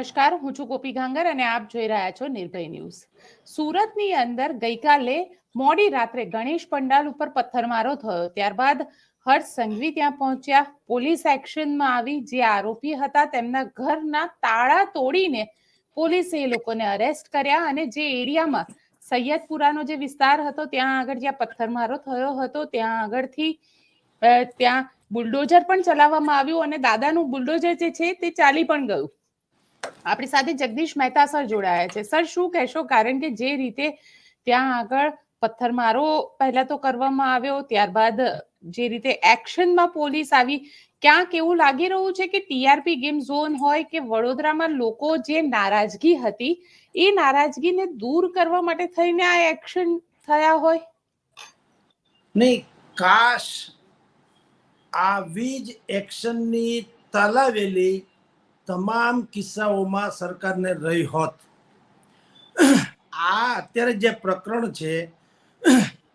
નમસ્કાર, હું છું ગોપી ગાંગર અને આપ જોઈ રહ્યા છો નિર્ભય ન્યૂઝ. સુરતની અંદર ગઈકાલે મોડી રાત્રે ગણેશ પંડાલ ઉપર પથ્થરમારો થયો. ત્યારબાદ હર્ષ સંઘવી ત્યાં પહોંચ્યા. પોલીસ એક્શનમાં આવી. જે આરોપી હતા તેમના ઘરના તાળા તોડીને પોલીસે એ લોકોને અરેસ્ટ કર્યા અને જે એરિયામાં સૈયદપુરાનો જે વિસ્તાર હતો, ત્યાં આગળ જ્યાં પથ્થરમારો થયો હતો, ત્યાં આગળથી ત્યાં બુલડોઝર પણ ચલાવવામાં આવ્યું અને દાદાનું બુલડોઝર જે છે તે ચાલી પણ ગયું. આપણી સાથે જગદીશ મહેતા સર જોડાયા છે. સર, શું કહેશો? કારણ કે જે રીતે ત્યાં આગળ પથ્થરમારો પહેલા તો કરવામાં આવ્યો, ત્યારબાદ જે રીતે એક્શનમાં પોલીસ આવી, ક્યાંક એવું લાગી રહ્યું છે કે ટીઆરપી ગેમ ઝોન હોય કે વડોદરામાં લોકો જે નારાજગી હતી, એ નારાજગીને દૂર કરવા માટે થઈને આ એક્શન થયા હોય? નહીં, કાશ આવી જ એક્શનની તાલાવેલી તમામ કિસ્સાઓમાં સરકારને રહી હોત. આ અત્યારે જે પ્રકરણ છે,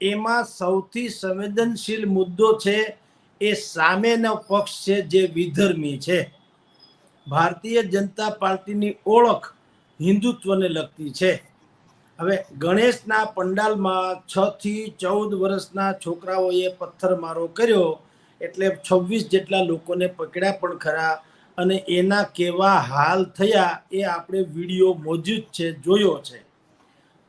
એમાં સૌથી સંવેદનશીલ મુદ્દો છે, એ સામેનો પક્ષ છે જે વિધર્મી છે. ભારતીય જનતા પાર્ટીની ઓળખ હિન્દુત્વને લગતી છે. હવે ગણેશના પંડાલમાં છ થી ચૌદ વર્ષના છોકરાઓએ પથ્થરમારો કર્યો, એટલે છવ્વીસ જેટલા લોકોને પકડ્યા પણ ખરા. અને એના કેવા હાલ થયા એ આપણે વીડિયો મોજૂદ છે જોયો છે.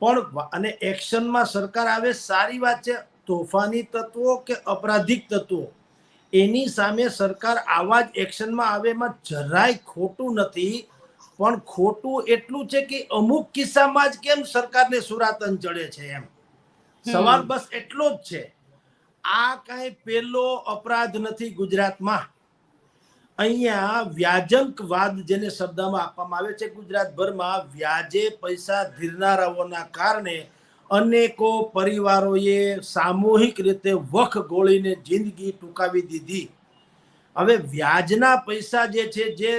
પણ અને એક્શનમાં સરકાર આવે સારી વાત છે તોફાની તત્વો કે અપરાધિક તત્વો? એની સામે સરકાર આવા જ એક્શનમાં આવે એમાં જરાય ખોટું નથી પણ ખોટું એટલું છે કે અમુક કિસ્સામાં જ કેમ સરકારને સુરાતન ચડે છે એમ? સવાલ બસ એટલો જ છે. આ કઈ પહેલો અપરાધ નથી ગુજરાતમાં. અહીંયા વ્યાજંકવાદ જેને શબ્દમાં આપવામાં આવે છે, ગુજરાતભરમાં વ્યાજે પૈસા ધીરનારાઓના કારણે અનેકો પરિવારોએ સામૂહિક રીતે વખ ગોળીને જિંદગી ટૂંકાવી દીધી. હવે વ્યાજના પૈસા જે છે, જે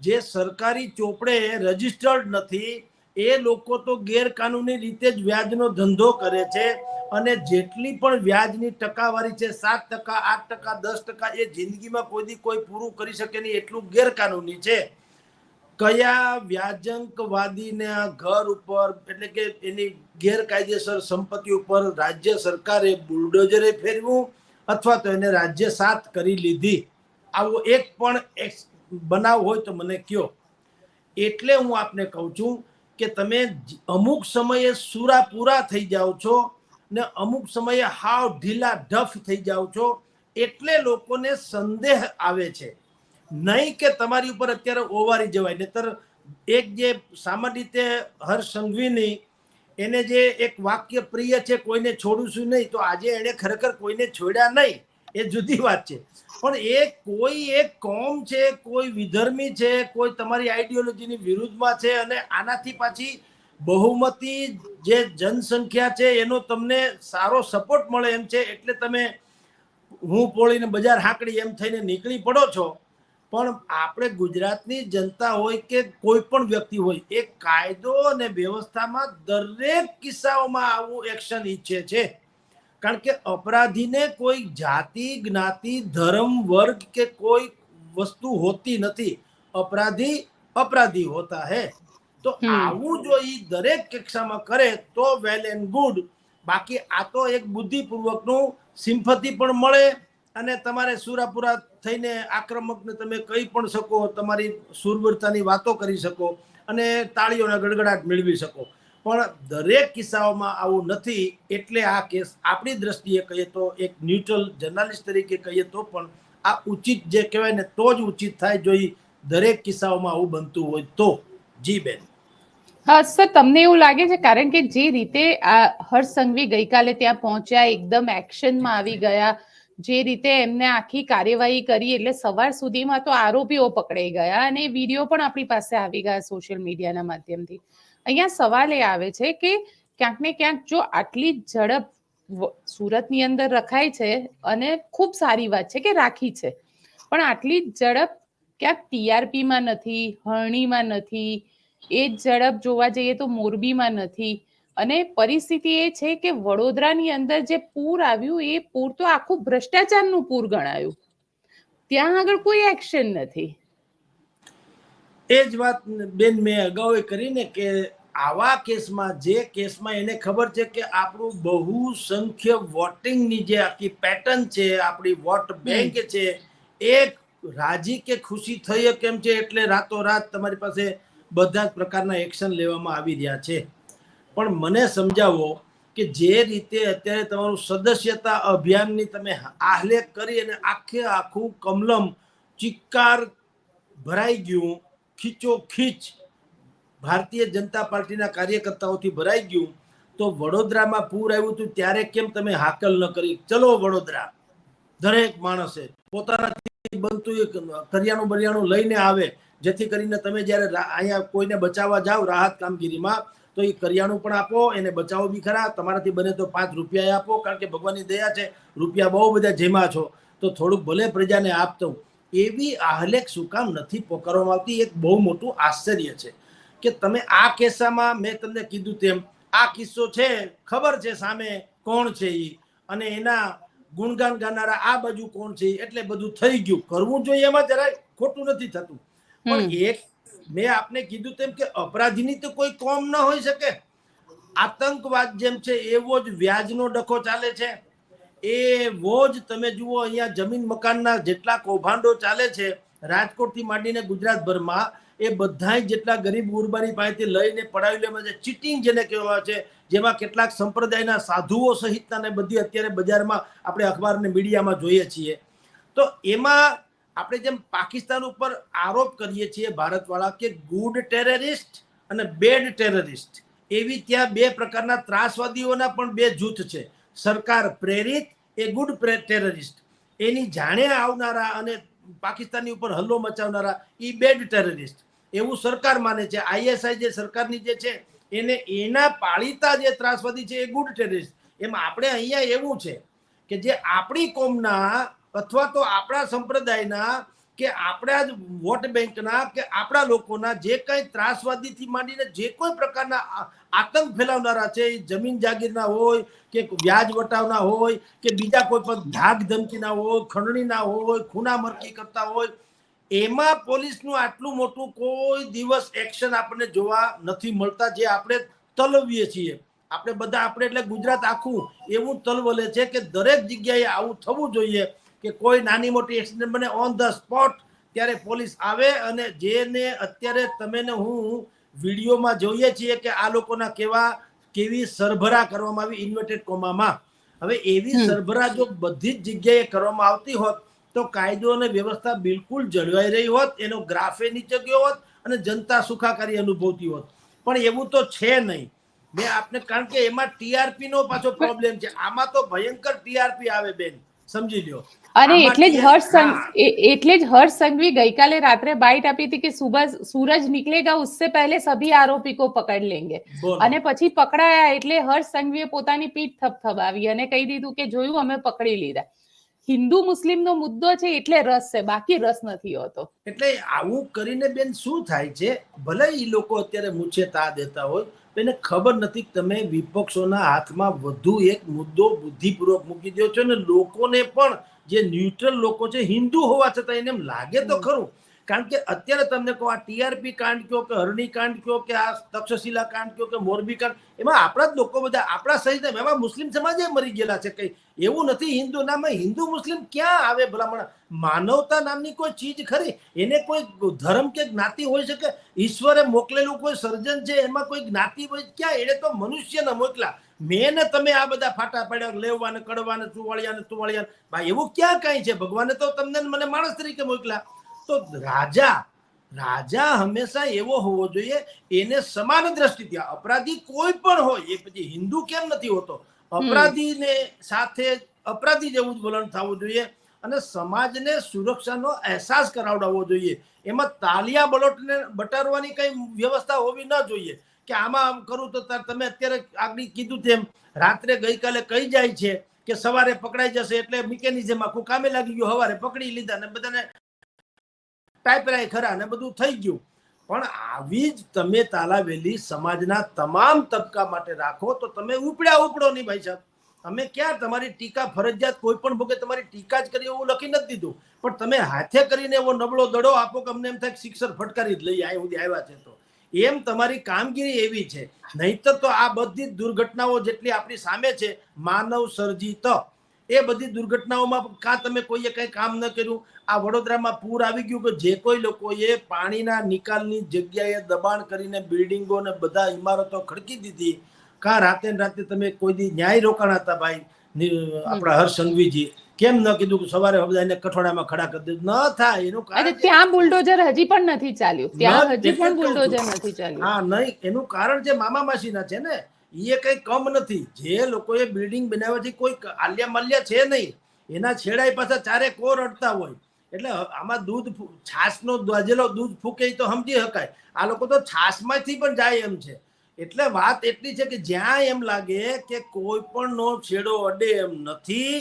જે સરકારી ચોપડે રજિસ્ટર્ડ નથી એ લોકો તો ગેરકાનૂની રીતે જ વ્યાજનો ધંધો કરે છે અને જેટલી પણ વ્યાજની ટકાવારી છે, સાત ટકા, આઠ ટકા, દસ ટકા, એ જિંદગીમાં કોઈથી કોઈ પૂરું કરી શકે નહીં એટલું ગેરકાનૂની છે. કયા વ્યાજંકવાદીના ઘર ઉપર, એટલે કે એની ગેરકાયદેસર સંપત્તિ ઉપર રાજ્ય સરકારે બુલડોઝરે ફેરવ્યું અથવા તો એને રાજ્ય સાત કરી લીધી? આવો એક પણ બનાવ હોય તો મને કયો. એટલે હું આપને કહું છું કે તમે અમુક સમયે સુરા પૂરા થઈ જાઓ છો ને અમુક સમયે હાવ ઢીલા, ઢફ થઈ જાઓ છો, એટલે લોકોને સંદેહ આવે છે. નહીં કે તમારી ઉપર અત્યારે ઓવારી જવાય. નહીતર એક જે સામાન્ય રીતે હર્ષ સંઘવીની એને જે એક વાક્ય પ્રિય છે કોઈને છોડું છું નહીં, તો આજે એણે ખરેખર કોઈને છોડ્યા નહીં. એ જુદી વાત છે. પણ એ કોઈ એક કોમ છે, કોઈ વિધર્મી છે, કોઈ તમારી આઈડિયોલોજીની વિરુદ્ધમાં છે અને આનાથી પાછી બહુમતી જે જનસંખ્યા છે એનો તમને સારો સપોર્ટ મળે એમ છે, એટલે તમે હું પોળીને બજાર હાંકડી એમ થઈને નીકળી પડો છો. પણ આપણે ગુજરાતની જનતા હોય કે કોઈ પણ વ્યક્તિ હોય, એ કાયદો અને વ્યવસ્થામાં દરેક કિસ્સાઓમાં આવું એક્શન ઈચ્છે છે. કારણ કે અપરાધીને કોઈ જાતિ જ્ઞાતિ ધર્મ વર્ગ કે કોઈ વસ્તુ હોતી નથી. અપરાધી અપરાધી હોતા હે. તો આવું જો એ દરેક કક્ષામાં કરે તો વેલ એન્ડ ગુડ બાકી આ તો એક બુદ્ધિપૂર્વકનું સિમ્પથી પણ મળે અને તમારે સુરાપુરા થઈને આક્રમકને તમે કહી પણ શકો તમારી સુરવીરતાની વાતો કરી શકો અને તાળીઓના ગડગડાટ મેળવી શકો. પણ દરેક કિસ્સાઓમાં આવું નથી એટલે આ કેસ આપણી દ્રષ્ટિએ કહીએ તો એક ન્યુટ્રલ જર્નાલિસ્ટ તરીકે કહીએ તો પણ આ ઉચિત જે કહેવાય ને તો જ ઉચિત થાય જો દરેક કિસ્સાઓમાં આવું બનતું હોય તો. જી બેન. હા, સર, તમને એવું લાગે છે કારણ કે જે રીતે આ હર્ષ સંઘવી ગઈકાલે ત્યાં પહોંચ્યા, એકદમ એક્શનમાં આવી ગયા, જે રીતે એમને આખી કાર્યવાહી કરી એટલે સવાર સુધીમાં તો આરોપીઓ પકડાઈ ગયા અને વીડિયો પણ આપણી પાસે આવી ગયા સોશિયલ મીડિયાના માધ્યમથી. અહીંયા સવાલ એ આવે છે કે ક્યાંક ને ક્યાંક જો આટલી ઝડપ સુરતની અંદર રખાય છે અને ખૂબ સારી વાત છે કે રાખી છે. પણ આટલી ઝડપ ક્યાંક ટીઆરપીમાં નથી, હરણીમાં નથી, એ જ ઝડપ જોવા જઈએ તો મોરબીમાં નથી. અને પરિસ્થિતિ એ છે કે વડોદરાની અંદર જે પૂર આવ્યું એ પૂર તો આખું ભ્રષ્ટાચારનું પૂર ગણાયું. ત્યાં આગળ કોઈ એક્શન નથી. એ જ વાત બેન મેં અગાઉ કરીને કે આવા કેસમાં જે કેસમાં એને ખબર છે કે આપણું બહુસંખ્ય વોટિંગની જે આખી પેટર્ન છે આપણી વોટ બેંક છે એ રાજી કે ખુશી થઈ કેમ છે એટલે રાતોરાત તમારી પાસે બધા જ પ્રકારના એક્શન લેવામાં આવી રહ્યા છે. પણ મને સમજાવો કે જે રીતે અત્યારે તમારું સદસ્યતા અભિયાનની તમે આહલેખ કરી અને આખે આખું કમલમ ચિક્કાર ભરાઈ ગયું ખીચો ખીચ ભારતીય જનતા પાર્ટીના કાર્યકર્તાઓથી ભરાઈ ગયું તો વડોદરામાં પૂર આવ્યું હતું ત્યારે કેમ તમે હાકલ ન કરી? ચલો વડોદરા. દરેક માણસે પોતાનાથી બનતું એક કરિયાણું બરિયાણું લઈને આવે, જેથી કરીને તમે જ્યારે અહીંયા કોઈને બચાવવા જાઓ રાહત કામગીરીમાં, તો એ કરિયાણું પણ આપો, એને બચાવો બી ખરા. તમારાથી બને તો પાંચ રૂપિયા આપો, કારણ કે ભગવાનની દયા છે. રૂપિયા બહુ બધા જેમાં છો. તો થોડુંક ભલે પ્રજાને આપતો એવી આહલેખ શું કામ નથી પોકારવામાં આવતી. એક બહુ મોટું આશ્ચર્ય છે કે તમે આ કિસ્સામાં મેં તમને કીધું તેમ આ કિસ્સો છે ખબર છે સામે કોણ છે એ અને એના ગુણગાન ગાનારા આ બાજુ કોણ છે એટલે બધું થઈ ગયું. કરવું જોઈએ એમાં જરાય ખોટું નથી થતું. પણ એક મેં આપને કીધું તેમ કે અપરાધીની તો કોઈ કોમ ન હોઈ શકે. આતંકવાદ જેમ છે એવો જ વ્યાજનો ડખો ચાલે છે. એવો જ તમે જુઓ અહીંયા જમીન મકાનના જેટલા કૌભાંડો ચાલે છે, રાજકોટથી માંડીને ગુજરાતભરમાં, એ બધાય જેટલા ગરીબ ગુરબાની પાસેથી લઈને પડાવી લેવામાં છે ચીટિંગ જેને કહેવામાં છે, જેમાં કેટલાક સંપ્રદાયના સાધુઓ સહિતના ને બધી અત્યારે બજારમાં આપણે અખબારને મીડિયામાં જોઈએ છીએ. તો એમાં આપણે જેમ પાકિસ્તાન ઉપર આરોપ કરીએ છીએ ભારતવાળા કે ગુડ ટેરરિસ્ટ અને બેડ ટેરરિસ્ટ એવી ત્યાં બે પ્રકારના ત્રાસવાદીઓના પણ બે જૂથ છે. સરકાર પ્રેરિત એ ગુડ ટેરરિસ્ટ એની જાણે આવનારા અને પાકિસ્તાનની ઉપર હલ્લો મચાવનારા એ બેડ ટેરરિસ્ટ એવું સરકાર માને છે. આઈએસઆઈ જે સરકારની જે છે, એને એના પાળીતા જે ત્રાસવાદી છે એ ગુડ ટેરરિસ્ટ એમ આપણે અહીંયા એવું છે કે જે આપણી કોમના અથવા તો આપણા સંપ્રદાયના કે આપણા જ વોટ બેંકના કે આપણા લોકોના જે કંઈ ત્રાસવાદીથી માંડીને જે કોઈ પ્રકારના આતંક ફેલાવનારા છે, એ જમીન જાગીરના હોય કે વ્યાજ વટાવના હોય કે બીજા કોઈ પણ ધાક ધમકીના હોય, ખંડણીના હોય, ખૂનામરકી કરતા હોય, એમાં પોલીસનું આટલું મોટું કોઈ દિવસ એક્શન આપણને જોવા નથી મળતા જે આપણે તલવીએ છીએ. આપણે બધા, આપણે એટલે ગુજરાત આખું એવું તલવલે છે કે દરેક જગ્યાએ આવું થવું જોઈએ. કે કોઈ નાની મોટી એક્સિડન્ટ બને ઓન ધ સ્પોટ ત્યારે પોલીસ આવે અને જેને અત્યારે તમે ને હું વિડીયોમાં જોઈએ છીએ કે આ લોકોના કેવા કેવી સરભરા કરવામાં આવી ઇન્વર્ટેડ કોમામાં હવે એવી સરભરા જો બધી જ જગ્યાએ કરવામાં આવતી હોત તો કાયદો અને વ્યવસ્થા બિલકુલ જળવાઈ રહી હોત એનો ગ્રાફે નીચે ગયો હોત અને જનતા સુખાકારી અનુભવતી હોત. પણ એવું તો છે નહીં. મેં આપને કારણ કે એમાં ટીઆરપી નો પાછો પ્રોબ્લેમ છે. આમાં તો ભયંકર ટીઆરપી આવે બેન. સમજી લ્યો. અને આમાં એટલે જ TRP હર્ષ સંઘ- હા. એ- એટલે જ હર્ષ સંઘવી ગઈકાલે રાત્રે બાઇટ આપી હતી કે સુબહ सूरज निकलेगा उससे पहले सभी आरोपी को पकड़ लेंगे બોલો અને પછી પકડાયા એટલે હર્ષ સંઘવીએ પોતાની પીઠ થપથપાવી અને કહી દીધું કે જોયું અમે પકડી લીધા હિન્દુ મુસ્લિમનો મુદ્દો છે એટલે રસ છે બાકી રસ નથી હોતો એટલે આવું કરીને બેન શું થાય છે ભલે એ લોકો અત્યારે મૂછે તા દેતા હોય તો એને ખબર નથી કે તમે વિપક્ષોના હાથમાં વધુ એક મુદ્દો બુદ્ધિપૂર્વક મૂકી દો છો ને લોકોને પણ જે ન્યુટ્રલ લોકો છે હિન્દુ હોવા છતાં એને એમ લાગે તો ખરું. કારણ કે અત્યારે તમને કહો આ ટીઆરપી કાંડ કયો કે હરણી કાંડ કયો કે આ તક્ષશિલા કાંડ કયો કે મોરબી કાંડ એમાં આપણા જ લોકો બધા આપણા સહિત એમાં મુસ્લિમ સમાજે મરી ગયેલા છે કઈ. એવું નથી હિન્દુ નામાં હિન્દુ મુસ્લિમ ક્યાં આવે ભલામણ? માનવતા નામની કોઈ ચીજ ખરી? એને કોઈ ધર્મ કે જ્ઞાતિ હોઈ શકે? ઈશ્વરે મોકલેલું કોઈ સર્જન છે એમાં કોઈ જ્ઞાતિ હોય ક્યાં? એને તો મનુષ્યને મોકલા. મેં ને તમે આ બધા ફાટા પાડ્યા લેવા ને કડવા ને ચુવાળિયા ને તુવાળિયા ભાઈ એવું ક્યાં કાંઈ છે? ભગવાને તો તમને મને માણસ તરીકે મોકલા તો રાજા રાજા હંમેશા એવો હોવો જોઈએ એને સમાન દ્રષ્ટિથી અપરાધી કોઈ પણ હોય એ પછી હિન્દુ કેમ નથી હોતો? અપરાધીને સાથે અપરાધી જેવું જ વલણ થવું જોઈએ અને સમાજને સુરક્ષાનો અહેસાસ કરાવડાવવો જોઈએ. એમાં તાલિયા બલોટને બટારવાની કઈ વ્યવસ્થા હોવી ન જોઈએ. કે આમાં આમ કરું તો તમે અત્યારે આગળ કીધું તેમ રાત્રે ગઈકાલે કહી જાય છે કે સવારે પકડાઈ જશે એટલે મિકેનિઝમ આખું કામે લાગી ગયું સવારે પકડી લીધા ને બધાને ટાઈપરાય ખરા ને બધું થઈ ગયું. પણ આવી જ તમે તાલાવેલી સમાજના તમામ તબકા માટે રાખો તો તમે ઉપડ્યા ઉપડો નહીં ભાઈ સાહેબ. તમે ક્યાં તમારી ટીકા ફરજિયાત કોઈ પણ ભોગે તમારી ટીકા જ કરી એવું લખી નથી દીધું. પણ તમે હાથે કરીને એવો નબળો દડો આપો કે અમને એમ થાય શિક્ષક ફટકારી જ લઈ આ સુધી આવ્યા છે તો. એમ તમારી કામગીરી એવી છે. નહીતર તો આ બધી દુર્ઘટનાઓ જેટલી આપણી સામે છે, માનવ સર્જિત. એ બધી દુર્ઘટનાઓમાં કાં તમે કોઈએ કંઈ કામ ન કર્યું? આ વડોદરામાં પૂર આવી ગયું કે જે કોઈ લોકોએ પાણીના નિકાલની જગ્યાએ દબાણ કરીને બિલ્ડિંગો ને બધા ઇમારતો ખડકી દીધી? કાં રાતે રાતે તમે કોઈ દી ન્યાય રોકાણ હતા ભાઈ? આપણા હર્ષ સંઘવીજી. કેમ ન કીધું કે સવારે એને કઠોળામાં ખડા કરી દીધું? ન થાય એનું કારણ ત્યાં બુલડોઝર હજી પણ નથી ચાલ્યું. ત્યાં હજી પણ. બુલડોઝર નથી ચાલ્યું. હા નહીં એનું કારણ જે મામા માસીના છે ને એ કઈ કમ નથી. જે લોકોએ બિલ્ડિંગ બનાવ્યા છે કોઈ આલ્યા માલ્યા છે નહીં. એના છેડાઈ પાછા ચારે કોર અડતા હોય. એટલે આમાં દૂધ છાશનો દ્વાજેલો દૂધ ફૂકે તો સમજી શકાય. આ લોકો તો છાશમાંથી પણ જાય એમ છે. એટલે વાત એટલી છે કે જ્યાં એમ લાગે કે કોઈ પણ નો છેડો અડે એમ નથી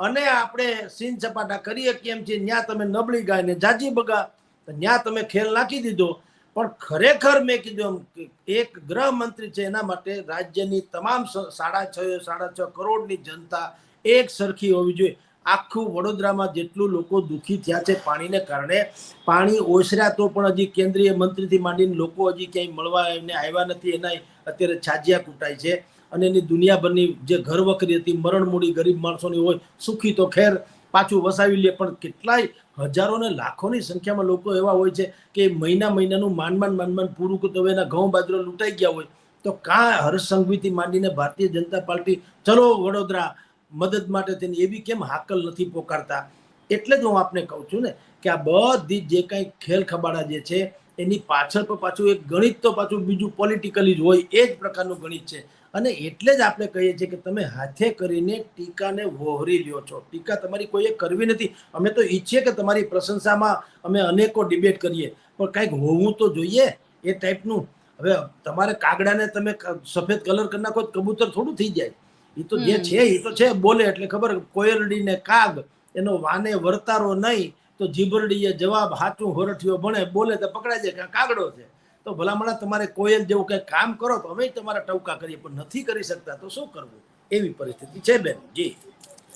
અને આપણે સીન સપાટા કરીએ કેમ છે ત્યાં તમે નબળી ગાય ને જાજી બગા. ત્યાં તમે ખેલ નાખી દીધો. પણ ખરેખર મેં કીધું એમ એક ગૃહમંત્રી છે એના માટે રાજ્યની તમામ સાડા છ સાડા છ કરોડની જનતા એક સરખી હોવી જોઈએ. આખું વડોદરામાં જેટલું લોકો દુઃખી થયા છે પાણીને કારણે, પાણી ઓસર્યા તો પણ હજી કેન્દ્રીય મંત્રીથી માંડીને લોકો હજી ક્યાંય મળવા એમને આવ્યા નથી. એના અત્યારે છાજિયા કૂટાય છે. અને એની દુનિયાભરની જે ઘર વખરી હતી મરણ મૂડી ગરીબ માણસોની હોય, સુખી તો ખેર, પાછું વસાવી લે, પણ કેટલાય હજારો ને લાખોની સંખ્યામાં લોકો એવા હોય છે કે મહિના મહિનાનું માનમાન માંડ પૂરું કરતો હોય, એના ઘઉં બાજરો લૂંટાઈ ગયા હોય. તો કાં હર્ષ માંડીને ભારતીય જનતા પાર્ટી, ચલો વડોદરા, મદદ માટે તેની એવી કેમ હાકલ નથી પોકારતા? એટલે જ હું આપને કહું છું ને કે આ બધી જે કાંઈ ખેલ ખબાડા જે છે, એની પાછળ પણ પાછું એક ગણિત તો પાછું બીજું પોલિટિકલી જ હોય, એ જ પ્રકારનું ગણિત છે. અને એટલે જ આપણે કહીએ છીએ કે તમે હાથે કરીને ટીકાને વહોરી લ્યો છો. ટીકા તમારી કોઈએ કરવી નથી. અમે તો ઈચ્છીએ કે તમારી પ્રશંસામાં અમે અનેકો ડિબેટ કરીએ. પણ કંઈક હોવું તો જોઈએ એ ટાઈપનું હવે તમારે કાગડાને તમે સફેદ કલર કરી નાખો કબૂતર થોડું થઈ જાય. એ તો જે છે એ તો છે બોલે એટલે ખબર કોયરડીને કાગ એનો વાને વર્તારો નહીં તો જીબરડીએ જવાબ હાચું હોરઠિયો ભણે બોલે તો પકડાય જાય કાગડો છે. તો ભલામણા તમારે કોયલ જેવું કંઈ કામ કરો તો અમે તમારા ટવકા કરીએ, પણ નથી કરી શકતા તો શું કરવું? એવી પરિસ્થિતિ છે બેન, જી.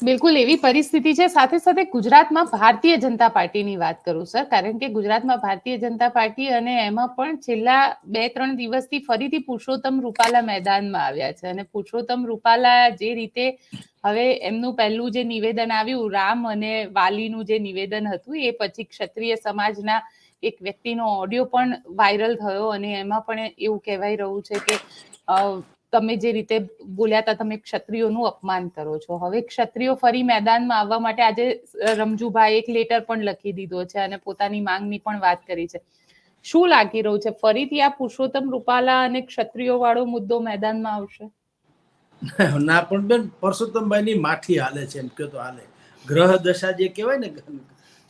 બિલકુલ, એવી પરિસ્થિતિ છે. સાથે સાથે ગુજરાતમાં ભારતીય જનતા પાર્ટીની વાત કરું, સર. કારણ કે ગુજરાતમાં ભારતીય જનતા પાર્ટી અને એમાં પણ છેલ્લા બે, ત્રણ દિવસથી ફરીથી પુરુષોત્તમ રૂપાલા મેદાનમાં આવ્યા છે. અને પુરુષોત્તમ રૂપાલા જે રીતે હવે એમનું પહેલું જે નિવેદન આવ્યું, રામ અને વાલીનું જે નિવેદન હતું, એ પછી ક્ષત્રિય સમાજના એક વ્યક્તિનો ઓડિયો પણ વાયરલ થયો અને એમાં પણ એવું કહેવાય રહ્યું છે કે તમે જે રીતે બોલ્યા હતા તમે ક્ષત્રિયોનું અપમાન કરો છો. હવે ક્ષત્રિયો ફરી મેદાનમાં આવવા માટે આજે રમજુભાઈ એક લેટર પણ લખી દીધો છે અને પોતાની માંગની પણ વાત કરી છે. શું લાગી રહ્યું છે? ફરીથી આ પુરુષોત્તમ રૂપાલા અને ક્ષત્રિયો વાળો મુદ્દો મેદાનમાં આવશે? ના, પણ બેન પરસોત્તમભાઈ ની માઠી હાલે છે, એમ કે તો હાલે. ગ્રહ દશા જે કહેવાય ને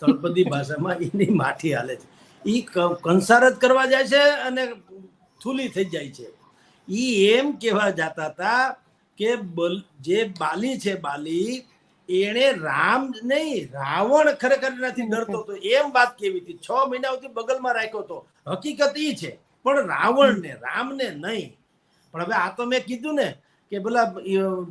તળપદી ભાષામાં એની માઠી હાલે છે. ક- કંસાર જ કરવા જાય છે અને થૂલી થઈ જાય છે. એ એમ કહેવા જતા હતા કે જે બાલી છે બાલી, એણે રામ નહીં, રાવણ ખરેખર નથી ડરતો હતો. એમ વાત કેવી હતી. છ મહિના સુધી બગલમાં રાખ્યો હતો. હકીકત એ છે. પણ રાવણને, રામને નહીં. પણ હવે આ તો મેં કીધું ને કે ભલા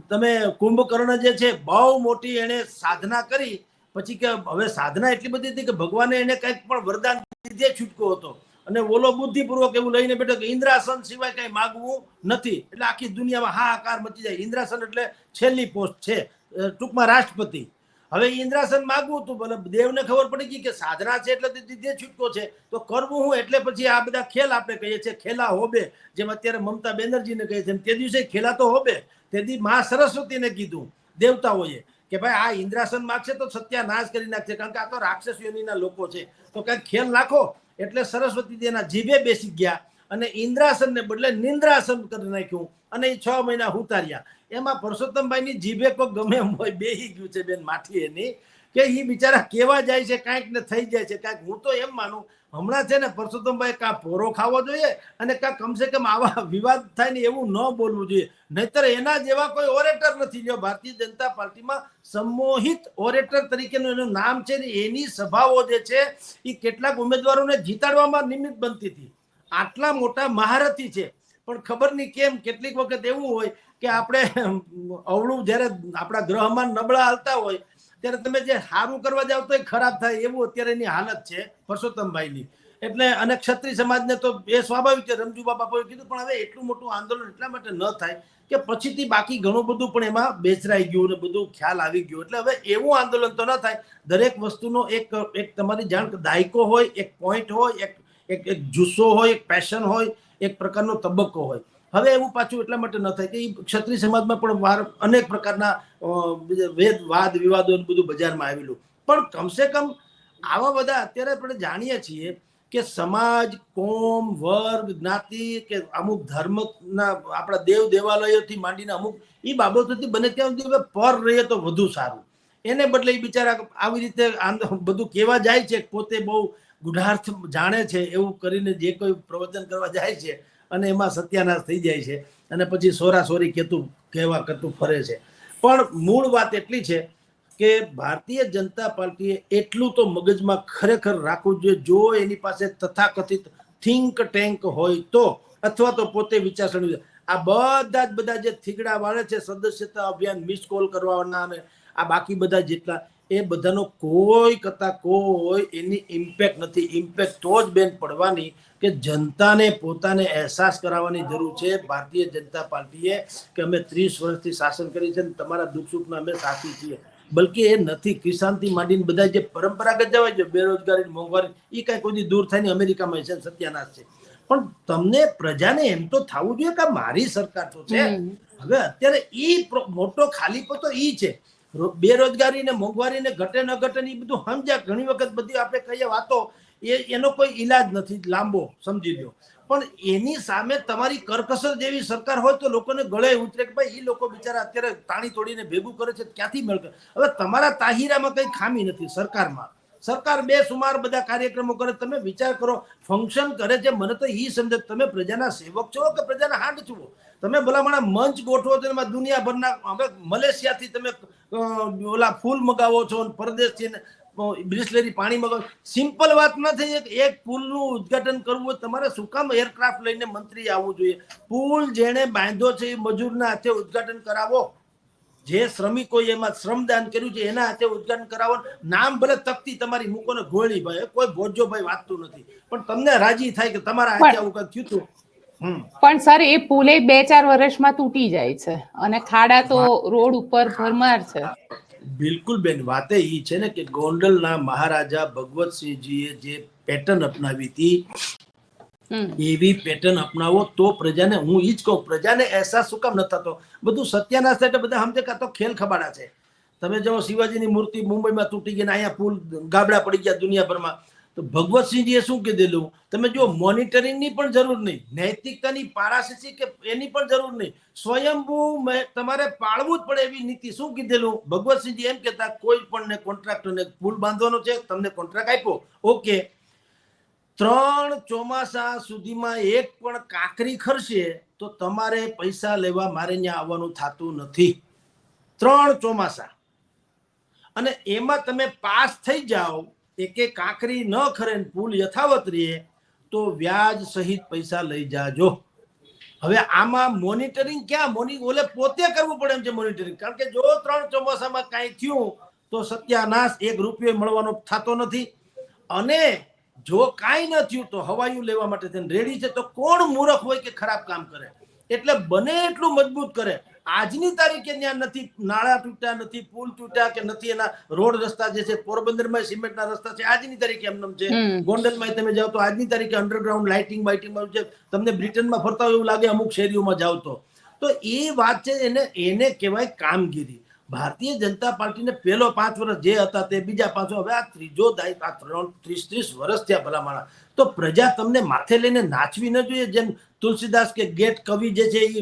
તમે કુંભકર્ણ જે છે, બહુ મોટી એણે સાધના કરી. પછી કે હવે સાધના એટલી બધી હતી કે ભગવાને એને કંઈક પણ વરદાન લીધે છૂટકો હતો. અને ઓલો બુદ્ધિપૂર્વક એવું લઈને બેઠો કે ઇન્દ્રાસન સિવાય કઈ માગવું નથી. એટલે આખી દુનિયામાં હાહાકાર મચી જાય. ઇન્દ્રાસન એટલે છેલ્લી પોસ્ટ છે. ટૂંકમાં રાષ્ટ્રપતિ. હવે ઇન્દ્રાસન માગવું હતું, ભલે દેવને ખબર પડી ગઈ કે સાધના છે એટલે દીધે છૂટકો છે. તો કરવું હું એટલે પછી આ બધા ખેલ આપણે કહીએ છીએ. ખેલા હોબે, જેમ અત્યારે મમતા બેનર્જીને કહે છે તે દિવસે ખેલા તો હોબે. તે દી મા સરસ્વતીને કીધું દેવતાઓએ. કે ભાઈ આ ઇન્દ્રાસન માગશે તો સત્યાનાશ કરી નાખશે કારણ કે આ તો રાક્ષસ યોનિના લોકો છે. તો કંઈક ખેલ નાખો એટલે સરસ્વતી એના જીભે બેસી ગયા અને ઇન્દ્રાસનને બદલે નિંદ્રાસન કરી નાખ્યું અને એ છ મહિના ઉતાર્યા એમાં પરસોત્તમભાઈની જીભે કોઈ ગમે એમ હોય, બેહી ગયું છે બેન માઠી એની. કે એ બિચારા કેવા જાય છે, કાંઈક ને થઈ જાય છે. કાંઈક હું તો એમ માનું, હમણાં છે ને પરસોત્તમભાઈ કાં પોરો ખાવો જોઈએ અને કાં કમસે કમ આવા વિવાદ થાય ને એવું ન બોલવું જોઈએ. નહીતર એના જેવા કોઈ ઓરેટર નથી. જો ભારતીય જનતા પાર્ટીમાં સંમોહિત ઓરેટર તરીકેનું એનું નામ છે ને એની સભાઓ જે છે એ કેટલાક ઉમેદવારોને જીતાડવામાં નિમિત્ત બનતી હતી. આટલા મોટા મહારથી છે. પણ ખબર નહીં કેમ કેટલીક વખત એવું હોય કે આપણે અવળું જ્યારે આપણા ગ્રહમાં નબળા હાલતા હોય ત્યારે તમે જે સારું કરવા જાવ તો ખરાબ થાય, એવું અત્યારે એની હાલત છે પરસોત્તમભાઈની. એટલે અને ક્ષત્રિય સમાજને તો એ સ્વાભાવિક છે. રમજુબા બાપાએ કીધું, પણ હવે એટલું મોટું આંદોલન એટલા માટે ન થાય કે પછીથી બાકી ઘણું બધું પણ એમાં બેચરાઈ ગયું ને બધું ખ્યાલ આવી ગયો. એટલે હવે એવું આંદોલન તો ન થાય. દરેક વસ્તુનો એક એક તમારી જાણ દાયકો હોય, એક પોઈન્ટ હોય, એક એક જુસ્સો હોય, એક પેશન હોય, એક પ્રકારનો તબક્કો હોય. હવે એવું પાછું એટલા માટે ન થાય કે એ ક્ષત્રિય સમાજમાં પણ વાર અનેક પ્રકારના વેદ, વાદ, વિવાદો બધું બજારમાં આવેલું. પણ કમસે કમ આવા બધા અત્યારે આપણે જાણીએ છીએ કે સમાજ, કોમ, વર્ગ, જ્ઞાતિ કે અમુક ધર્મના આપણા દેવ દેવાલયોથી માંડીને અમુક એ બાબતોથી બને ત્યાં સુધી પર રહીએ તો વધુ સારું. એને બદલે એ બિચારા આવી રીતે બધું કેવા જાય છે, પોતે બહુ ગુઢાર્થ જાણે છે, એવું કરીને જે કોઈ પ્રવચન કરવા જાય છે અને એમાં સત્યાનાશ થઈ જાય છે. અને પછી સોરા સોરી કેતું કહેવા કરતું ફરે છે. પણ મૂળ વાત એટલી છે કે ભારતીય જનતા પાર્ટીએ એટલું તો મગજમાં ખરેખર રાખવું જોઈએ. જો એની પાસે તથાકથિત થિંક ટેન્ક હોય તો, અથવા તો પોતે વિચારસરણી. આ બધા જ બધા જે થીગડા વાળે છે, સદસ્યતા અભિયાન મિસ કોલ કરવાના અને આ બાકી બધા જેટલા, એ બધાનો કોઈ કરતા કોઈ એની ઇમ્પેક્ટ નથી. ઇમ્પેક્ટ તો જ બેન પડવાની કે જનતાને પોતાને અહેસાસ કરાવવાની જરૂર છે. ભારતીય જનતા પાર્ટીએ કે અમે ત્રીસ વર્ષથી શાસન કરી છે અને તમારા દુઃખ સુખના અમે સાથી છીએ. બલકે એ નથી. કિસાનથી માંડીને બધા જે પરંપરાગત જવાય છે બેરોજગારી મોંઘવારી એ કાંઈ કોઈ દૂર થાય ને અમેરિકામાં છે સત્યાનાશ છે. પણ તમને પ્રજાને એમ તો થવું જોઈએ કે મારી સરકાર તો છે. હવે અત્યારે એ મોટો ખાલીપો તો એ છે. બેરોજગારી ને મોંઘવારી ને ઘટે ન ઘટે ને ઈ બધું સમજ્યા ઘણી વખત બધી આપણે કહીએ વાતો એ એનો કોઈ ઈલાજ નથી, લાંબો, સમજી લો પણ એની સામે તમારી કરકસર જેવી સરકાર હોય તો લોકોને ગળે ઉતરે કે ભાઈ એ લોકો બિચારા અત્યારે તાણી તોડીને ભેગું કરે છે ક્યાંથી મળશે હવે તમારા તાહિરામાં કઈ ખામી નથી સરકારમાં. સરકાર બે સુમાર બધા કાર્યક્રમો કરે, તમે વિચાર કરો ફંક્શન કરે છે, મને તો એ સમજે તમે પ્રજાના સેવક છો કે પ્રજાના હાંડ છો? તમે ભલામણા મંચ ગોઠવો તો એમાં દુનિયાભરના, હવે મલેશિયાથી તમે ઓલા ફૂલ મગાવો છો, પરદેશથી બિસ્લેરી પાણી મગાવ સિમ્પલ વાત નથી એક એક પુલનું ઉદઘાટન કરવું હોય તમારે શું કામ એરક્રાફ્ટ લઈને મંત્રી આવવું જોઈએ? પુલ જેણે બાંધ્યો છે એ મજૂરના હાથે ઉદઘાટન કરાવો. જે શ્રમિકો એમાં શ્રમદાન કર્યું છે એના હાથે ઉદ્ઘાટન કરાવો. નામ ભલે તકતી તમારી મૂકો ને ગોળી ભાઈ કોઈ ભોજો ભાઈ વાંચતું નથી. પણ તમને રાજી થાય કે તમારા હાથે આવું કઈ થયું હતું પણ સર એ પુલે બે ચાર વર્ષમાં તૂટી જાય છે. અને ખાડા તો રોડ ઉપર ભરમાર છે. બિલકુલ બેન વાતે એ છે ને કે ગોંડલના મહારાજા ભગવતસિંહજીએ જે પેટર્ન અપનાવી હતી એવી પેટર્ન અપનાવો તો પ્રજાને હું ઈ જ કહું પ્રજાને અહેસાસ શું કામ ન થતો? બધું સત્યાનાશ થાય એટલે બધા સમજે કાતો તો ખેલ ખબાડા છે. તમે જો શિવાજીની મૂર્તિ મુંબઈમાં તૂટી ગઈ ને અહીંયા પુલ ગાબડા પડી ગયા દુનિયાભરમાં. તો ભગવતસિંહજીએ શું કીધેલું? તમે જો મોનિટરિંગની પણ જરૂર નહીં, નૈતિકતાની પારાશીસી કે એની પણ જરૂર નહીં. સ્વયંભૂ તમારે પાળવું જ પડે એવી નીતિ. શું કીધેલું? ભગવતસિંહજી એમ કહેતા, કોઈ પણ ને કોન્ટ્રાક્ટરને પુલ બાંધવાનો છે, તમને કોન્ટ્રાક્ટ આપ્યો. ઓકે ત્રણ ચોમાસા સુધીમાં એક પણ કાંકરી ખરશે, તો તમારે પૈસા લેવા મારે ત્યાં આવવાનું થતું નથી. ત્રણ ચોમાસા. અને એમાં તમે પાસ થઈ જાઓ એકે કાંકરી ન ખરે પુલ યથાવત રહે તો વ્યાજ સહિત પૈસા લઈ જાજો. હવે આમાં મોનિટરિંગ ક્યાં? મોની ઓલે પોતે કરવું પડે એમ છે મોનિટરિંગ કારણ કે જો ત્રણ ચોમાસામાં કાંઈ થયું, તો સત્યાનાશ એક રૂપિયો મળવાનો થતો નથી. અને જો કાંઈ ન થયું, તો હવાયું લેવા માટે તેને રેડી છે, તો કોણ મૂરખ હોય કે ખરાબ કામ કરે? એટલે બને એટલું મજબૂત કરે. આજની તારીખે ત્યાં નથી નાળા તૂટ્યા નથી પુલ તૂટ્યા કે નથી એના રોડ રસ્તા જે છે પોરબંદરમાં સિમેન્ટના રસ્તા છે આજની તારીખે એમનેમ છે. ગોંડલમાં તમે જાઓ તો આજની તારીખે અંડરગ્રાઉન્ડ લાઇટિંગ બાઇટિંગ છે. તમને બ્રિટનમાં ફરતા હોય એવું લાગે અમુક શેરીઓમાં જાઓ તો. તો એ વાત છે એને એને કહેવાય કામગીરી. ભારતીય જનતા પાર્ટીને પહેલો પાંચ વર્ષ જે હતા તે બીજા પાંચ હવે આ ત્રીજો દાય આ ત્રણ ત્રીસ ત્રીસ વર્ષ થયા ભલામણા. તો પ્રજા તમને માથે લઈને નાચવી ન જોઈએ જેમ તુલસીદાસ કે ગેટ કવિ જે છે એ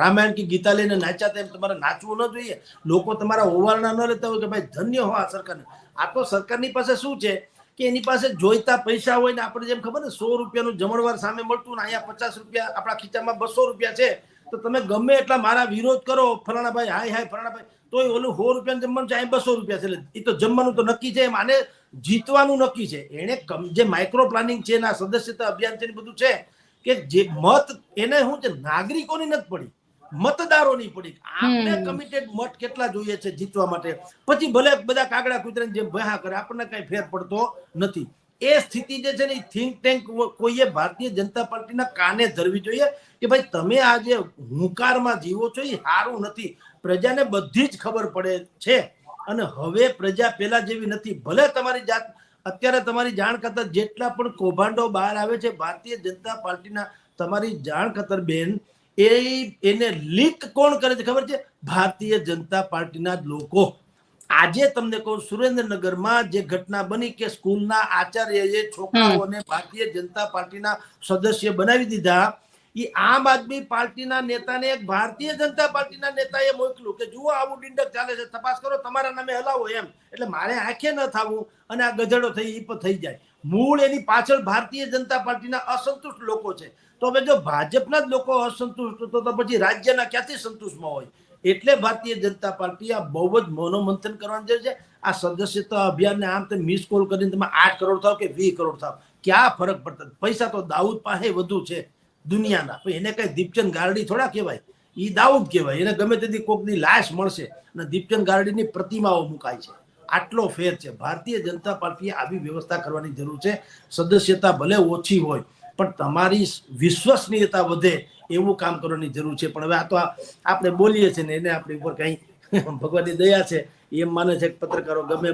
રામાયણ કે ગીતા લઈને નાચ્યા તેમ તમારે નાચવું ન જોઈએ. લોકો તમારા ઓવારણા ન લેતા હોય કે ભાઈ ધન્ય હો આ સરકારને. આ તો સરકારની પાસે શું છે કે એની પાસે જોઈતા પૈસા હોય ને આપણે જેમ ખબર ને સો રૂપિયાનું જમણવાર સામે મળતું ને અહીંયા પચાસ રૂપિયા આપણા ખીચામાં બસો રૂપિયા છે. તો તમે ગમે એટલા મારા વિરોધ કરો, ફલાણા ભાઈ, હાય હાય, ફલાણા ભાઈ, તોય ઓલું સો રૂપિયાનું જમવાનું છે અહીં બસો રૂપિયા છે. એટલે એ તો જમવાનું તો નક્કી છે, એમ આને જીતવાનું નક્કી છે. એણે જે માઇક્રો પ્લાનિંગ છે એના સદસ્યતા અભિયાન છે ને બધું છે કે જે મત એને શું છે નાગરિકોની નથી પડી મતદારોની પડી. આપણે કમિટેડ મત કેટલા જોઈએ છે જીતવા માટે? પછી ભલે બધા કાગડા કૂતરાને જેમ ભયા કરે આપણને કઈ ફેર પડતો નથી. એ સ્થિતિ જે છે ને થિંક ટેન્ક કોઈએ ભારતીય જનતા પાર્ટીના કાને ધરવી જોઈએ? કે ભાઈ તમે આ જે હુંકારમાં જીવો છો એ સારું નથી. પ્રજાને બધી જ ખબર પડે છે. અને હવે પ્રજા પેલા જેવી નથી. ભલે તમારી જાત અત્યારે તમારી જાણ ખાતર જેટલા પણ કૌભાંડો બહાર આવે છે ભારતીય જનતા પાર્ટીના તમારી જાણ ખાતર બેન એ એને લીક કોણ કરે છે ખબર છે? ભારતીય જનતા પાર્ટીના લોકો. આજે તમને કહું સુરેન્દ્રનગરમાં જે ઘટના બની કે સ્કૂલના આચાર્યએ છોકરાઓને ભારતીય જનતા પાર્ટીના સદસ્ય બનાવી દીધા એ આમ આદમી પાર્ટીના નેતાને એક ભારતીય જનતા પાર્ટીના નેતાએ મોકલું કે જુઓ આવું ડિંડક ચાલે છે, તપાસ કરો, તમારા નામે હલાવો એમ. એટલે મારે આંખે ન થવું અને આ ગધેડો થઈ એ થઈ જાય. મૂળ એની પાછળ ભારતીય જનતા પાર્ટીના અસંતુષ્ટ લોકો છે. તો હવે જો ભાજપના જ લોકો અસંતુષ્ટ તો પછી રાજ્યના ક્યાંથી સંતુષ્ટમાં હોય? એટલે ભારતીય જનતા પાર્ટી આ બહુ જ મનોમંથન કરવાની જરૂર છે. આ સદસ્યતા અભિયાનને આમ તમે મિસ કોલ કરીને તમે આઠ કરોડ થાવ કે વીસ કરોડ થાવ? ક્યાં ફરક પડતો? પૈસા તો દાઉદ પાસે વધુ છે. દુનિયાના. એને કઈ દીપચંદ ગારડી થોડા કહેવાય? એ દાઉદ કહેવાય. એને ગમે તેથી કોકની લાશ મળશે અને દીપચંદ ગારડીની પ્રતિમાઓ મુકાય છે. આટલો ફેર છે. ભારતીય જનતા પાર્ટીએ આવી વ્યવસ્થા કરવાની જરૂર છે. સદસ્યતા ભલે ઓછી હોય, પણ તમારી વિશ્વસનીયતા વધે એવું કામ કરવાની જરૂર છે. પણ હવે આ તો આપણે બોલીએ છીએ ને એને આપણી ઉપર કંઈ ભગવાનની દયા છે. એમ માને છે કે પત્રકારો ગમે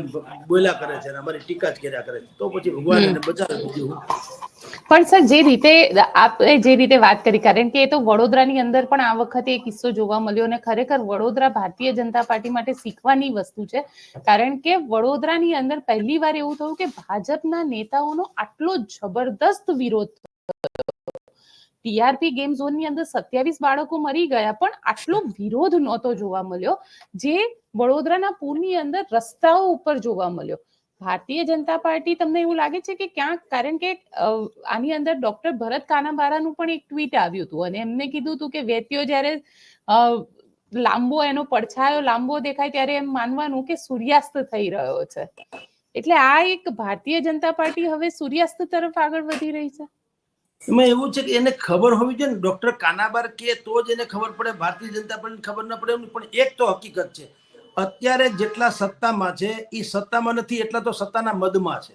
બોલ્યા કરે છે અમારી ટીકા જ કર્યા કરે છે. તો પછી ભગવાન એને બચાવે બીજું. પણ સર જે રીતે આપણે જે રીતે વાત કરી કારણ કે એ તો વડોદરાની અંદર પણ આ વખતે એક કિસ્સો જોવા મળ્યો અને ખરેખર વડોદરા ભારતીય જનતા પાર્ટી માટે શીખવાની વસ્તુ છે. કારણ કે વડોદરાની અંદર પહેલી વાર એવું થયું કે ભાજપના નેતાઓનો આટલો જબરદસ્ત વિરોધ ટીઆરપી ગેમ ઝોનની અંદર સત્યાવીસ બાળકો મરી ગયા પણ આટલો વિરોધ નહોતો જોવા મળ્યો. જે વડોદરાના પૂરની અંદર રસ્તાઓ ઉપર જોવા મળ્યો. ભારતીય જનતા પાર્ટી તમને એવું લાગે છે કે ક્યાંક, કારણ કે આની અંદર ડોક્ટર ભરત કાનાબારાનું પણ એક ટ્વીટ આવ્યું હતું અને એમને કીધું હતું કે વ્યક્તિઓ જ્યારે લાંબો એનો પડછાયો લાંબો દેખાય ત્યારે એમ માનવાનું કે સૂર્યાસ્ત થઈ રહ્યો છે. એટલે આ એક ભારતીય જનતા પાર્ટી હવે સૂર્યાસ્ત તરફ આગળ વધી રહી છે. એમાં એવું છે કે એને ખબર હોવી જોઈએ ને, ડોક્ટર કાનાબાર કે તો જ એને ખબર પડે, ભારતીય જનતા પાર્ટીને ખબર ન પડે પણ એક તો હકીકત છે. અત્યારે જેટલા સત્તામાં છે એ સત્તામાં નથી એટલા તો સત્તાના મદમાં છે.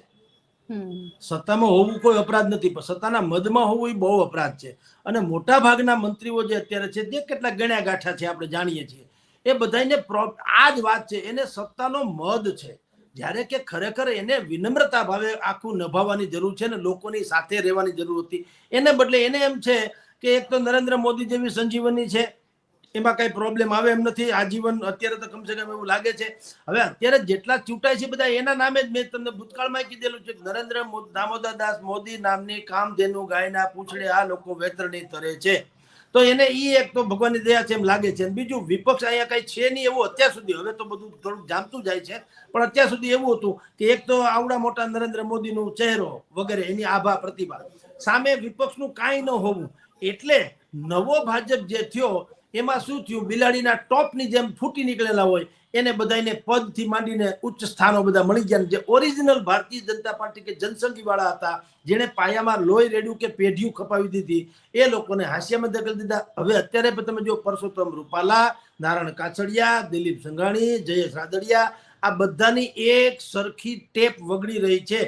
સત્તામાં હોવું કોઈ અપરાધ નથી પણ સત્તાના મદમાં હોવું એ બહુ અપરાધ છે. અને મોટા ભાગના મંત્રીઓ જે અત્યારે છે જે કેટલા ગણ્યા ગાંઠા છે આપણે જાણીએ છીએ એ બધાને આ જ વાત છે એને સત્તાનો મદ છે. જ્યારે કે ખરેખર એને વિનમ્રતા ભાવે આખું નભાવવાની જરૂર છે ને લોકોની સાથે રહેવાની જરૂર હતી. એને બદલે એને એમ છે કે એક તો નરેન્દ્ર મોદી જેવી સંજીવની છે એમાં કઈ પ્રોબ્લેમ આવે એમ નથી. આજીવન અત્યારે તો કમસે કમ એવું લાગે છે. હવે અત્યારે જેટલા ચૂંટાય છે બધા, એના નામે જ મેં તમને ભૂતકાળમાં કીધેલું છે નરેન્દ્ર દામોદર દાસ મોદી નામની કામધેનુ ગાયના પૂંછડે આ લોકો વેતરણી તરે છે. તો એને એ એક તો ભગવાનની દયા છે એમ લાગે છે. બીજું વિપક્ષ અહીંયા કઈ છે નહીં એવું અત્યાર સુધી. હવે તો બધું થોડુંક જામતું જાય છે. પણ અત્યાર સુધી એવું હતું કે એક તો આવડા મોટા નરેન્દ્ર મોદીનું ચહેરો વગેરે, એની આભા પ્રતિભા. સામે વિપક્ષનું કાંઈ ન હોવું. એટલે નવો ભાજપ જે થયો એમાં શું થયું? બિલાડીના ટોપની જેમ ફૂટી નીકળેલા હોય, એને બધાને પદથી માંડીને ઉચ્ચ સ્થાનો બધા મળી ગયા. જે ઓરિજિનલ ભારતીય જનતા પાર્ટી કે જનસંઘીવાળા હતા, જેણે પાયામાં લોહી, રેડ્યું કે પેઢીયું ખપાવી દીધી, એ લોકોને હાસ્યામાં ધકેલી દીધા. હવે અત્યારે પણ તમે જો પરસોત્તમ રૂપાલા, નારાયણ કાછડિયા, દિલીપ સંઘાણી, જયેશ રાદડિયા, આ બધાની એક સરખી ટેપ વગડી રહી છે.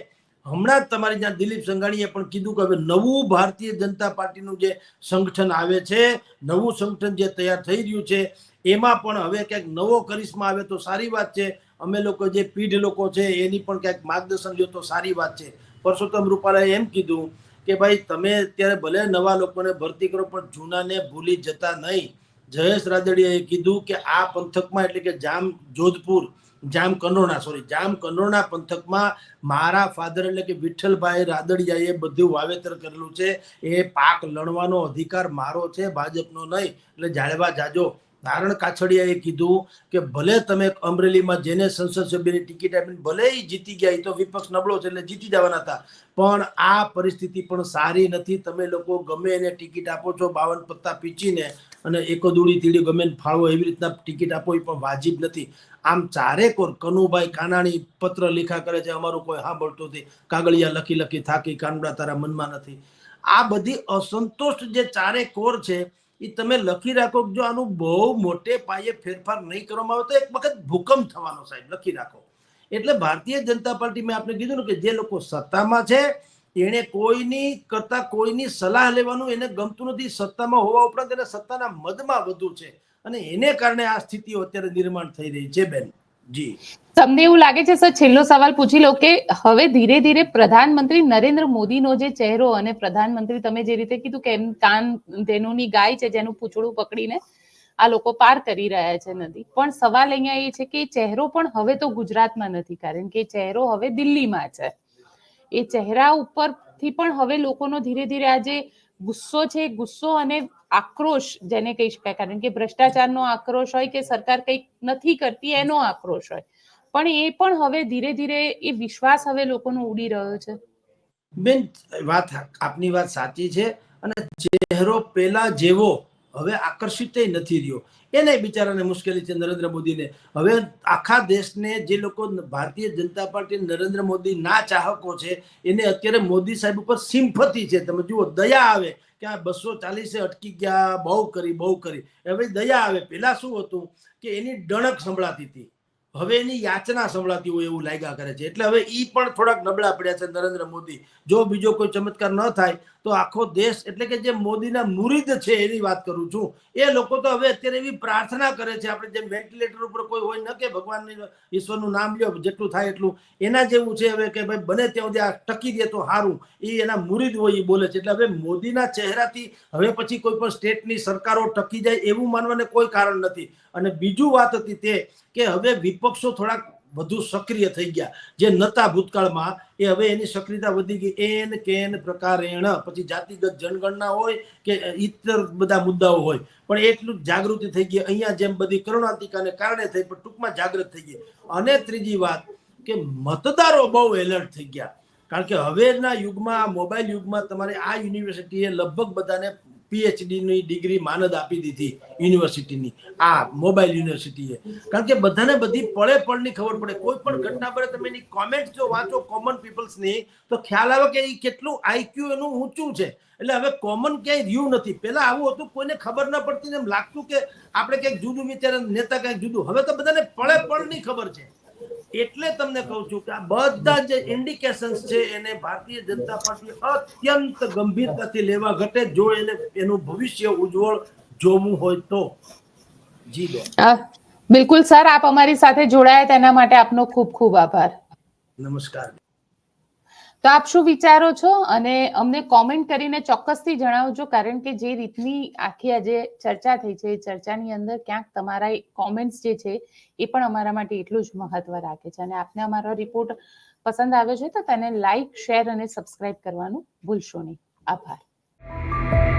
હમણાં જ તમારી જ્યાં દિલીપ સંઘાણીએ પણ કીધું કે હવે નવું ભારતીય જનતા પાર્ટીનું જે સંગઠન આવે છે, નવું સંગઠન જે તૈયાર થઈ રહ્યું છે, એમાં પણ હવે ક્યાંક નવો કરિશ્મા આવે તો સારી વાત છે. અમે લોકો જે પીઢ લોકો છે એની પણ ક્યાંક માર્ગદર્શન લ્યો તો સારી વાત છે. પરસોત્તમ રૂપાલાએ એમ કીધું કે ભાઈ, તમે અત્યારે ભલે નવા લોકોને ભરતી કરો પણ જૂનાને ભૂલી જતા નહીં. જયેશ રાદડીયાએ કીધું કે આ પંથકમાં એટલે કે જામ જોધપુર જામ કનોરણા સોરી જામ કનોરણા પંથકમાં મારા ફાધર એટલે કે વિઠ્ઠલભાઈ રાદડિયાએ બધું વાવેતર કરેલું છે. એ પાક લણવાનો અધિકાર મારો છે, ભાજપનો નહીં. એટલે જાળવા જાજો. નારણ કાછડિયાએ કીધું કે ભલે તમે અમરેલીમાં જેને સંસદ સભ્યની ટિકિટ આપીને ભલે જીતી ગયા એ તો વિપક્ષ નબળો છે એટલે જીતી જવાના હતા. પણ આ પરિસ્થિતિ પણ સારી નથી. તમે લોકો ગમે એને ટિકિટ આપો છો, બાવન પત્તા પીચીને અને એકો દૂડી તીડી ગમે ફાળવો એવી રીતના ટિકિટ આપો એ પણ વાજિબ નથી. આમ ચારે કોર કનુભાઈ કાનાણી પત્ર લેખા કરે છે, અમારું કોઈ સાંભળતું નથી. કાગળિયા લખી લખી થાકી, કાનડા તારા મનમાં નથી. આ બધી અસંતોષ જે ચારે કોર છે એ તમે લખી રાખો જો આનું બહુ મોટે પાયે ફેરફાર નહીં કરવામાં આવે તો એક વખત ભૂકંપ થવાનો સાહેબ, લખી રાખો. એટલે ભારતીય જનતા પાર્ટી મેં આપને કીધું ને કે જે લોકો સત્તામાં છે એને કોઈની કરતા કોઈની સલાહ લેવાનું એને ગમતું નથી. સત્તામાં હોવા ઉપરાંત એને સત્તાના મદમાં વધુ છે. અને એને કારણે આ સ્થિતિઓ અત્યારે નિર્માણ થઈ રહી છે, બેન. જી. તમને એવું લાગે છે, સર, છેલ્લો સવાલ પૂછી લો કે હવે ધીરે ધીરે પ્રધાનમંત્રી નરેન્દ્ર મોદીનો જે ચહેરો અને પ્રધાનમંત્રી તમે જે રીતે કીધું કે એમ કાન ધેનુની ગાય છે, જેનું પૂછડું પકડીને આ લોકો પાર કરી રહ્યા છે નદી. પણ સવાલ અહીંયા એ છે કે ચહેરો પણ હવે તો ગુજરાતમાં નથી, કારણ કે ચહેરો હવે દિલ્હીમાં છે. એ ચહેરા ઉપરથી પણ હવે લોકોનો ધીરે ધીરે આ જે ગુસ્સો છે, ગુસ્સો અને આક્રોશ જેને કહી શકાય, કારણ કે ભ્રષ્ટાચારનો આક્રોશ હોય કે સરકાર કંઈક નથી કરતી, એનો આક્રોશ હોય. પણ એ પણ હવે ધીરે ધીરે એ વિશ્વાસ હવે લોકોનો ઉડી રહ્યો છે. બેન, વાત આપની વાત સાચી છે અને ચહેરો પેલા જેવો હવે આકર્ષિત નથી રહ્યો. એને બિચારાને મુશ્કેલી છે નરેન્દ્ર મોદીને. હવે આખા દેશને જે લોકો ભારતીય જનતા પાર્ટી નરેન્દ્ર મોદી ના ચાહકો છે, એને અત્યારે મોદી સાહેબ ઉપર સિમ્પથી છે. તમે જુઓ, દયા આવે કે આ બસો ચાલીસે અટકી ગયા, બહુ કરી બહુ કરી. હવે દયા આવે. પેલા શું હતું કે એની ડણક સંભળાતી હતી. હવે એની યાચના સંભળાતી હોય એવું લાગ્યા કરે છે. એટલે હવે એ પણ થોડાક નબળા પડ્યા છે નરેન્દ્ર મોદી. જો બીજો કોઈ ચમત્કાર ન થાય, તો આખો દેશ એટલે કે જે મોદીના મુરીદ છે એની વાત કરું છું. એ લોકો તો હવે અત્યારે એવી પ્રાર્થના કરે છે, આપણે જેમ વેન્ટિલેટર ઉપર કોઈ હોય ન કે ભગવાનની ઈશ્વરનું નામ લ્યો, જેટલું થાય એટલું. એના જેવું છે હવે કે ભાઈ બને ત્યાં સુધી આ ટકી દે તો સારું એ એના મુરીદ હોય એ બોલે છે. એટલે હવે મોદીના ચહેરાથી હવે પછી કોઈ પણ સ્ટેટની સરકારો ટકી જાય એવું માનવાને કોઈ કારણ નથી. અને બીજું વાત હતી તે કે હવે વિપક્ષો થોડાક વધુ સક્રિય થઈ ગયા. જે નતા ભૂતકાળમાં, એ હવે એની સક્રિયતા વધી ગઈ. એન કેન પ્રકારેણ. પછી જાતિગત જનગણના હોય કે ઇતર બધા મુદ્દાઓ હોય. પણ એટલું જાગૃતિ થઈ ગઈ. અહીંયા જેમ બધી કરુણાંતિકાને કારણે થઈ, પણ ટૂંકમાં જાગૃત થઈ ગઈ. અને ત્રીજી વાત કે મતદારો બહુ એલર્ટ થઈ ગયા. કારણ કે હવેના યુગમાં, મોબાઈલ યુગમાં તમારે આ યુનિવર્સિટીએ લગભગ બધાને પીએચડી ની ડિગ્રી માનદ આપી દીધી યુનિવર્સિટીની આ મોબાઈલ યુનિવર્સિટીએ કારણ કે બધાને બધી પળે પળની ખબર પડે. કોઈ પણ ઘટના પર તમે એની કોમેન્ટ જો વાંચો કોમન પીપલ્સની તો ખ્યાલ આવે કે એ કેટલું આઈક્યુ એનું ઊંચું છે. એટલે હવે કોમન ક્યાંય રહ્યું નથી. પેલા આવું હતું, કોઈને ખબર ન પડતી એમ લાગતું કે આપણે કંઈક જુદું વિચારે નેતા કંઈક જુદું. હવે તો બધાને પળે પળની ખબર છે. એટલે તમને કહું છું કે આ બધા જે ઇન્ડિકેશન્સ છે એને ભારતીય જનતા પાર્ટી અત્યંત ગંભીરતાથી લેવા ઘટે જો એને એનું ભવિષ્ય ઉજ્જવળ જોવું હોય તો. જી બિલકુલ સર આપ અમારી સાથે જોડાયા તેના માટે આપનો ખૂબ ખૂબ આભાર. નમસ્કાર. તો આપ શું વિચારો છો? અને અમને કોમેન્ટ કરીને ચોક્કસથી જણાવજો, કારણ કે જે રીતની આખી આજે ચર્ચા થઈ છે, એ ચર્ચાની અંદર ક્યાંક તમારા કોમેન્ટ્સ જે છે, એ પણ અમારા માટે એટલું જ મહત્વ રાખે છે. અને આપને અમારો રિપોર્ટ પસંદ આવ્યો છે, તો તેને લાઈક શેર અને સબસ્ક્રાઇબ કરવાનું ભૂલશો નહીં. આભાર.